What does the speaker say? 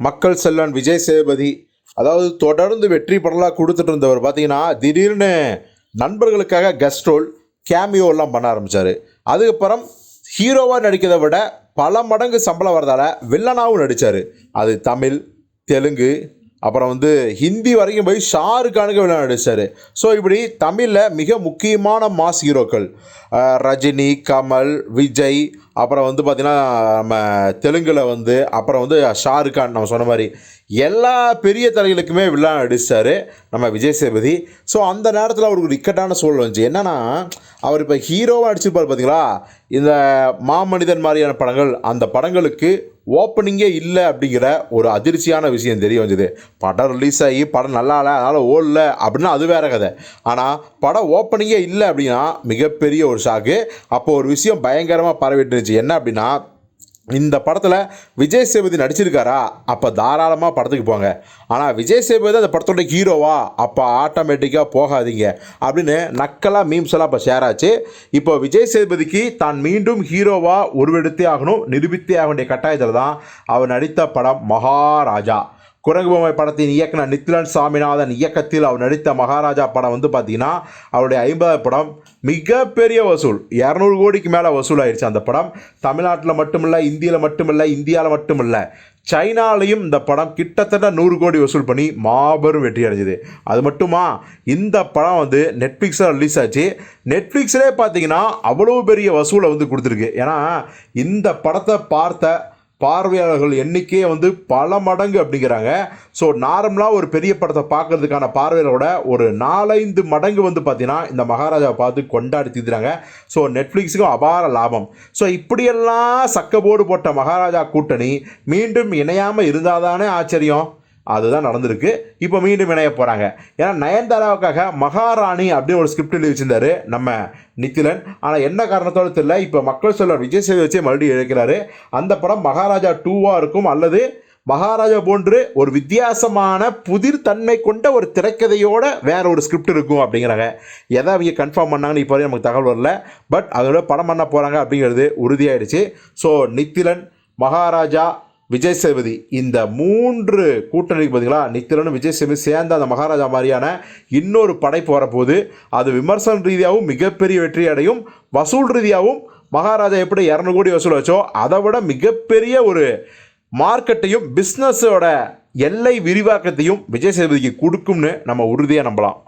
மக்கள் செல்வன் விஜய் சேதுபதி அதாவது தொடர்ந்து வெற்றி படலாக கொடுத்துட்டு இருந்தவர் பார்த்தீங்கன்னா திடீர்னு நண்பர்களுக்காக கெஸ்ட் ரோல் கேமியோலாம் பண்ண ஆரம்பித்தார் அதுக்கப்புறம் ஹீரோவாக நடிக்கிறதை விட பல மடங்கு சம்பளம் வரதால் வில்லனாகவும் நடித்தார் அது தமிழ் தெலுங்கு அப்புறம் வந்து ஹிந்தி வரைக்கும் போய் ஷாருக்கானுக்கு கானுக்கு நடித்தார் ஸோ இப்படி தமிழில் மிக முக்கியமான மாஸ் ஹீரோக்கள் ரஜினி கமல் விஜய் அப்புறம் வந்து பார்த்திங்கன்னா நம்ம தெலுங்கில் வந்து அப்புறம் வந்து ஷாருக்கான் நம்ம சொன்ன மாதிரி எல்லா பெரிய தலைகளுக்குமே விழா நடிச்சார் நம்ம விஜய் சேதுபதி. ஸோ அந்த நேரத்தில் அவருக்கு ஒரு இக்கட்டான சூழல் வந்துச்சு. என்னென்னா அவர் இப்போ ஹீரோவாக நடிச்சிருப்பார் பார்த்தீங்களா இந்த மாமனிதன் மாதிரியான படங்கள் அந்த படங்களுக்கு ஓப்பனிங்கே இல்லை அப்படிங்கிற ஒரு அதிர்ச்சியான விஷயம் தெரிய வந்தது. படம் ரிலீஸ் ஆகி படம் நல்லா இல்லை அதனால் ஓடல அப்படின்னா அது வேற கதை. ஆனால் படம் ஓப்பனிங்கே இல்லை அப்படின்னா மிகப்பெரிய ஒரு ஷாக்கு அப்போ ஒரு விஷயம் பயங்கரமாக பரவிட்டு இருந்துச்சு. என்ன அப்படின்னா இந்த படத்தில் விஜய் சேதுபதி நடிச்சிருக்காரா? அப்போ தாராளமாக படத்துக்கு போங்க. ஆனால் விஜய் சேதுபதி அந்த படத்தோட ஹீரோவா? அப்போ ஆட்டோமேட்டிக்காக போகாதீங்க. அப்படின்னு நக்கலாக மீம்ஸ் எல்லாம் இப்போ ஷேர் ஆச்சு. இப்போ விஜய் சேதுபதிக்கு தான் மீண்டும் ஹீரோவாக உருவெடுத்தே ஆகணும் நிரூபித்தே ஆக வேண்டிய கட்டாயத்தில் தான் அவர் நடித்த படம் மகாராஜா. குரங்கு பொம்மை படத்தின் இயக்குனர் நித்லன் சாமிநாதன் இயக்கத்தில் அவர் நடித்த மகாராஜா படம் வந்து பார்த்தீங்கன்னா அவருடைய ஐம்பதாவது படம் மிகப்பெரிய வசூல். இரநூறு கோடிக்கு மேலே வசூல் ஆயிடுச்சு அந்த படம். தமிழ்நாட்டில் மட்டுமில்ல இந்தியில் மட்டுமில்ல இந்தியாவில் மட்டுமில்ல. சைனாலையும் இந்த படம் கிட்டத்தட்ட நூறு கோடி வசூல் பண்ணி மாபெரும் வெற்றி அடைஞ்சது. அது மட்டுமா? இந்த படம் வந்து நெட்ஃப்ளிக்ஸில் ரிலீஸ் ஆச்சு. நெட்ஃப்ளிக்ஸ்லேயே பார்த்தீங்கன்னா அவ்வளோ பெரிய வசூலை வந்து கொடுத்துருக்கு. ஏன்னா இந்த படத்தை பார்த்த பார்வையாளர்கள் எண்ணிக்கையே வந்து பல மடங்கு அப்படிங்கிறாங்க. ஸோ நார்மலாக ஒரு பெரிய படத்தை பார்க்கறதுக்கான பார்வையோட ஒரு நாலைந்து மடங்கு வந்து பார்த்தீங்கன்னா இந்த மகாராஜாவை பார்த்து கொண்டாடி தீர்த்துறாங்க ஸோ நெட்ஃப்ளிக்ஸுக்கும் அபார லாபம். ஸோ இப்படியெல்லாம் சக்கபோர்டு போட்ட மகாராஜா கூட்டணி மீண்டும் இணையாமல் இருந்தால் தானே ஆச்சரியம்? அதுதான் நடந்திருக்கு. இப்போ மீண்டும் இணைய போகிறாங்க ஏன்னா நயன்தாராவுக்காக மகாராணி அப்படின்னு ஒரு ஸ்கிரிப்ட் எழுதி வச்சிருந்தாரு நம்ம நித்திலன். ஆனால் என்ன காரணத்தோடு தெரியல. இப்போ மக்கள் சொல்ல விஜய் சேவை வச்சே மறுபடியும் இழக்கிறாரு அந்த படம் மகாராஜா டூவாக இருக்கும். அல்லது மகாராஜா போன்று ஒரு வித்தியாசமான புதிர் தன்மை கொண்ட ஒரு திரைக்கதையோட வேற ஒரு ஸ்கிரிப்ட் இருக்கும் அப்படிங்கிறாங்க. எதை அவங்க கன்ஃபார்ம் பண்ணாங்கன்னு இப்போ வரையும் நமக்கு தகவல் வரல. பட் அதோட படம் பண்ண போகிறாங்க அப்படிங்கிறது உறுதியாயிடுச்சு. ஸோ நித்திலன் மகாராஜா விஜய் சேதுபதி இந்த மூன்று கூட்டணிக்கு பார்த்தீங்களா நித்திரனும் விஜய் சேதுபதி சேர்ந்த அந்த மகாராஜா மாதிரியான இன்னொரு படைப்பு வரப்போகுது. அது விமர்சன ரீதியாகவும் மிகப்பெரிய வெற்றி அடையும். வசூல் ரீதியாகவும் மகாராஜா எப்படி இரநூறு கோடி வசூல் வச்சோ அதை விட மிகப்பெரிய ஒரு மார்க்கெட்டையும் பிஸ்னஸோட எல்லை விரிவாக்கத்தையும் விஜய் சேதுபதிக்கு கொடுக்கும்னு நம்ம உறுதியாக நம்பலாம்.